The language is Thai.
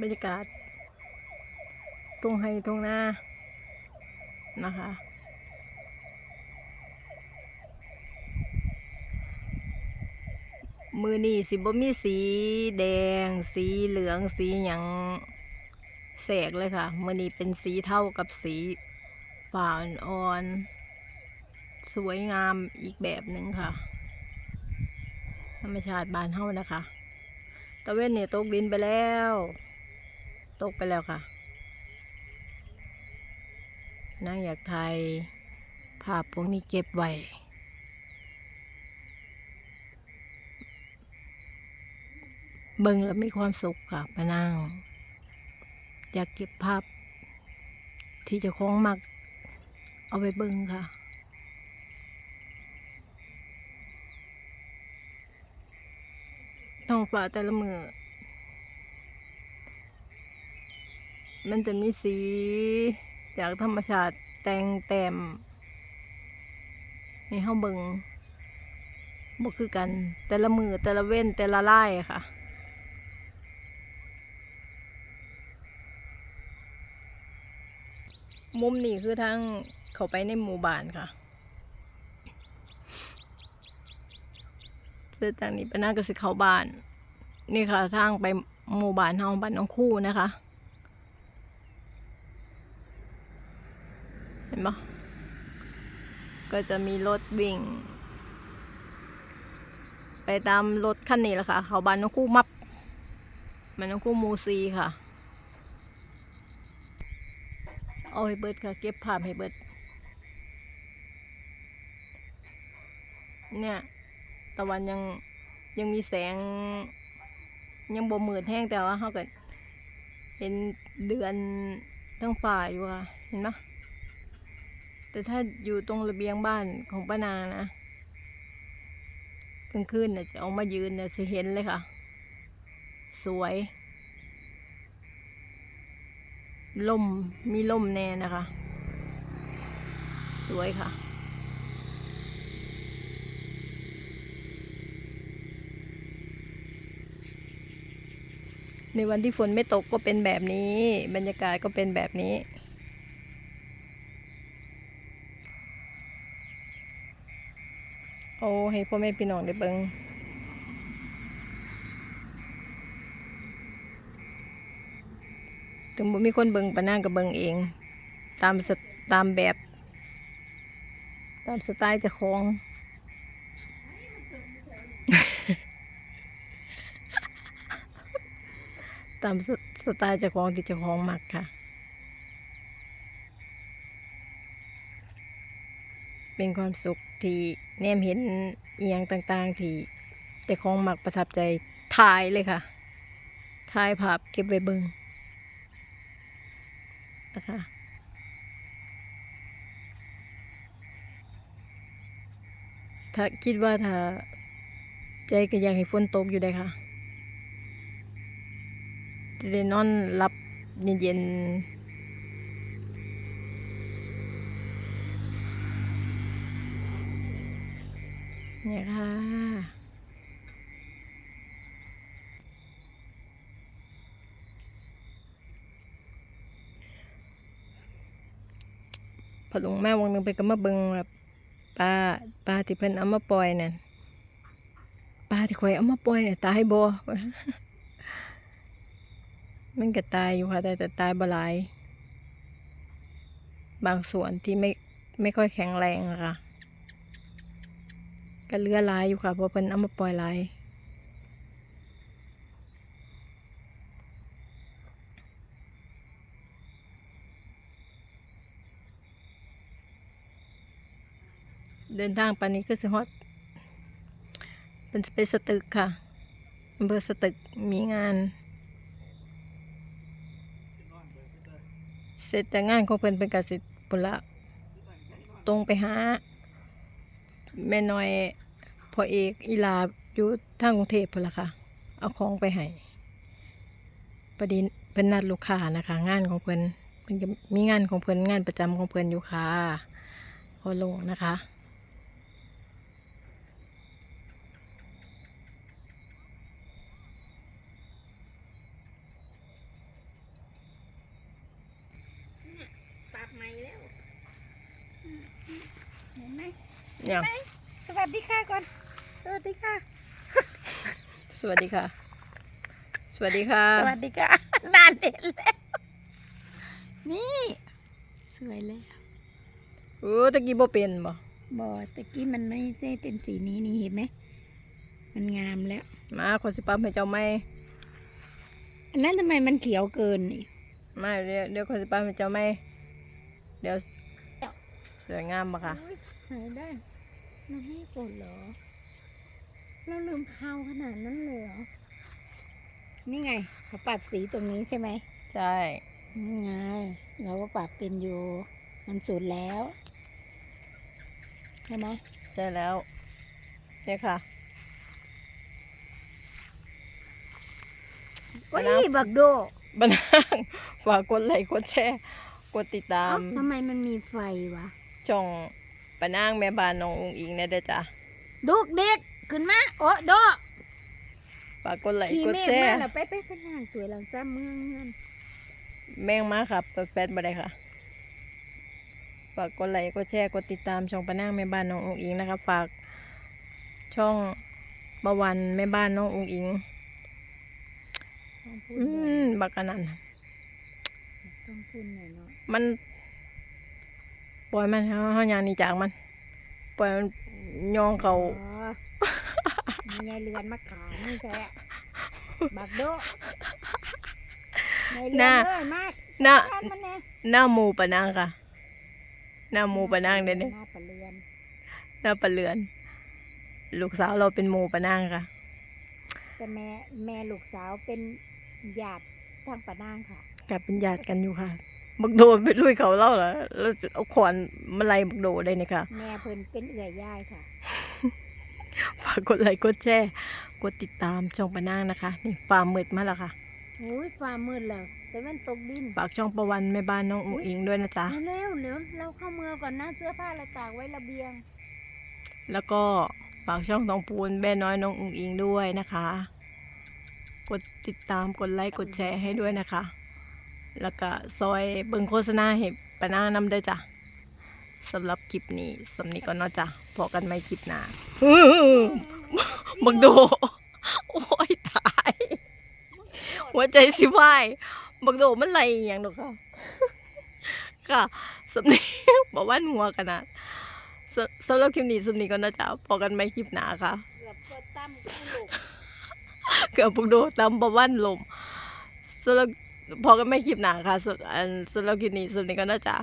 บรรยากาศตรงไฮตรงหน้านะคะ มือนี่สิบ่มีสีแดง สีเหลืองสีหยังแสกเลยค่ะ มือนี่เป็นสีเท่ากับสีฝ่าอ่อนสวยงามอีกแบบหนึ่งค่ะ ธรรมชาติบานเฮานะคะ ตะเวนเนี่ยตกดินไปแล้ว ตกไปแล้วค่ะนางอยากถ่ายภาพพวกนี้เก็บไว้เบิ่งแล้วมีความสุขค่ะปะนางอยากเก็บภาพ ที่จะคล้องมัก เอาไปเบิ่งค่ะท้องฟ้าแต่ละมือ มันจะมีสีจากธรรมชาติแต่งแต้มในห้องเบิงบ่คือกันแต่ละมือแต่ละเว้นแต่ละลายค่ะ มุมนี้คือทางเขาไปในหมู่บ้านค่ะเสร็จากนี้ไปหน้าก็สิเข้าบ้าน นี่ค่ะทางไปหมู่บ้านเฮาบ้านน้องคู่นะคะ ห็นปะก็จะมีรถวิ่ง ไปตามรถคันนี้แหละค่ะ เขาบานน้องคู่มับบ้านน้องคู่มูซีค่ะ เอาให้เบิดค่ะ เก็บภาพให้เบิด เนี่ย ตะวันยังยังมีแสง ยังบ่มืดแห้งแต่ว่าเขาก็เห็นเดือนทั้งฝ่ายอยู่ค่ะ เห็นปะ แต่ถ้าอยู่ตรงระเบียงบ้านของป้านานะกลางคืนเนี่ยจะออกมายืนเนี่ยจะเห็นเลยค่ะ สวยล่มมีล่มแน่นะคะ สวยค่ะ ในวันที่ฝนไม่ตกก็เป็นแบบนี้ บรรยากาศก็เป็นแบบนี้ โอ้ให้พ่อแม่พี่น้องได้เบิงถึงบ่มีคนเบิงปะนางก็เบิงเอง ตามสตามแบบ ตามสไตล์จะคองตามสสไตล์เจ้าของที่เจ้าของมักค่ะ เป็นความสุขที่แนมเห็นเอียงต่างๆ ที่เจ้าของมักประทับใจถ่ายเลยค่ะถ่ายภาพเก็บไว้เบิงนะคะถ้าคิดว่าถ้าใจก็อยากให้ฝนตกอยู่ได้ค่ะจะได้นอนหลับเย็นๆ นี่ยค่ะพอลงแม่วงหนึงไปก็มาเบิงแบบปลาปลาที่เพิ่นเอามาปล่อยนั่นปลาที่ข่อยเอามาปล่อยเนี่ยตายบ่มันก็ตายอยู่ค่ะแต่แต่ตายบ่หลาย บางส่วนที่ไม่ไม่ค่อยแข็งแรงอะค่ะ ก็เลือลายอยู่ค่ะเพราะเพิ่นเอามาปล่อยลายเดินทางไปนี้ก็สิฮอดเป็นไปสตึกค่ะอำเภอสตึกมีงาน เสร็จจากงานของเพิ่นเป็นกสิปุนละตรงไปหา แม่น้อยพอเอกอีลาอยู่ทางกรุงเทพพละค่ะ เอาของไปให้ประเด็นเป็นนัดลูกค้านะคะ งานของเพิ่นเพิ่นมีงานของเพิ่นงานประจำของเพิ่นอยู่ค่ะพอลงนะคะปับใม่แล้วเห็นไหมเนี่ สวัสดีค่ะก่อน สวัสดีค่ะ สวัสดีค่ะ สวัสดีค่ะ สวัสดีค่ะ นานเห็นแล้ว นี่ สวยแล้วโอ้ตะกี้บ่เป็นบ่บอตะกี้มันไม่ใช่เป็นสีนี้นี่เห็นไหม มันงามแล้ว มาคนสิปั๊มให้เจ้าไม่อันนั้นทำไมมันเขียวเกินนี่ไม่เดี๋ยวเดี๋ยวคนสิปั๊มให้เจ้าไม่เดี๋ยวสวยงามบ่ค่ะอุ๊ยหายได้ เราไม่กดเหรอ เราลืมข้าวขนาดนั้นเลยเหรอ นี่ไงเขาปัดสีตรงนี้ใช่ไหมใช่นี่ไง เราก็ปรับเป็นอยู่ มันสุดแล้ว ใช่ไหมใช่แล้วเนี่ยค่ะโอ้ยแล้วบักโดบันนังฝากกดไลค์กดแชร์ กดติดตาเอ้ามทำไมมันมีไฟวะช่อง ปะนางแม่บ้านน้องอุงอิงเนี่ยเด้อจ้ะดูกเด็กขึ้นมาโอ้โดฝากกดไลค์ขี่กดเมฆแชมาร์แล้วไปไปไปนั่งตัวหลังจ้าเมืองเงินแม่งมาครับเปิดแฟนบ่ได้ค่ะฝากกดไลค์กดแชร์กดติดตามช่องปะนางแม่บ้านน้องอุงอิงนะคะฝากช่องประวันแม่บ้านน้องอุงอิง ต้องพูดอืหน่อยมบักอันนั้นต้องพูดหน่อยเนาะมัน ปล่อยมันเฮาเฮาย่างหนี้จากมัน ปล่อยมันย่องเขาอ๋อมีไงเรือนมาขานี่แท้บักโดในเรือนเลยมากหน้าทานมันแน่หน้าหมูปะนางค่ะหน้าหมูปะนางเด้เนี่ยหน้าปลาเรือนหน้าปลาเลือน ลูกสาวเราเป็นหมูปะนางค่ะ แต่แม่แม่ลูกสาวเป็นญาติทางปะนางค่ะ กลายเป็นญาติกันอยู่ค่ะ บักโดนไปลุยเขาเล่าเหรอแล้วเอาขวานมาไล่บักโดได้เนี่ยค่ะ แม่เพิ่นเป็นเอื่อยย่ายค่ะ ฝากกดไลค์กดแชร์กดติดตามช่องปะนางนะคะ นี่ฟาร์มมืดมาแล้วค่ะโอ้ยฟ้ามืดแล้วแต่มันตกดินฝากช่องประวันแม่บ้านน้องอุ๋งอิงด้วยนะจ๊ะเอาเร็วเร็วเราเข้าเมืองก่อนนะเสื้อผ้าเราตากไว้ระเบียง แล้วก็ฝากช่องตองปูนแม่น้อยน้องอุ๋งอิงด้วยนะคะ กดติดตามกดไลค์กดแชร์ให้ด้วยนะคะ แล้วก็ซอยเบิ่งโฆษณาให้ปะนางนำด้วยจ้ะสำหรับคลิปนี้สำนี้ก็นอจ้ะพอกันไม่คลิปหน้าบักโด โอ้ยตาย หัวใจสิวายบักโดมันไรอหย่างดอกค่ะค่ะสำนี้บอกว่าหัวขนาดสสำหรับคลิปนี้สำนี้ก็น่าจะพอกันไม่คลิปหนาค่ะเกือบเปิดตั้มกู้ลูกเกือบบักโดตามประวันลมสำหรับ พอกันไม่คลิปหนาค่ะสุดอันสำหรับคลิปนี้สุดนี้ก็น่าจะ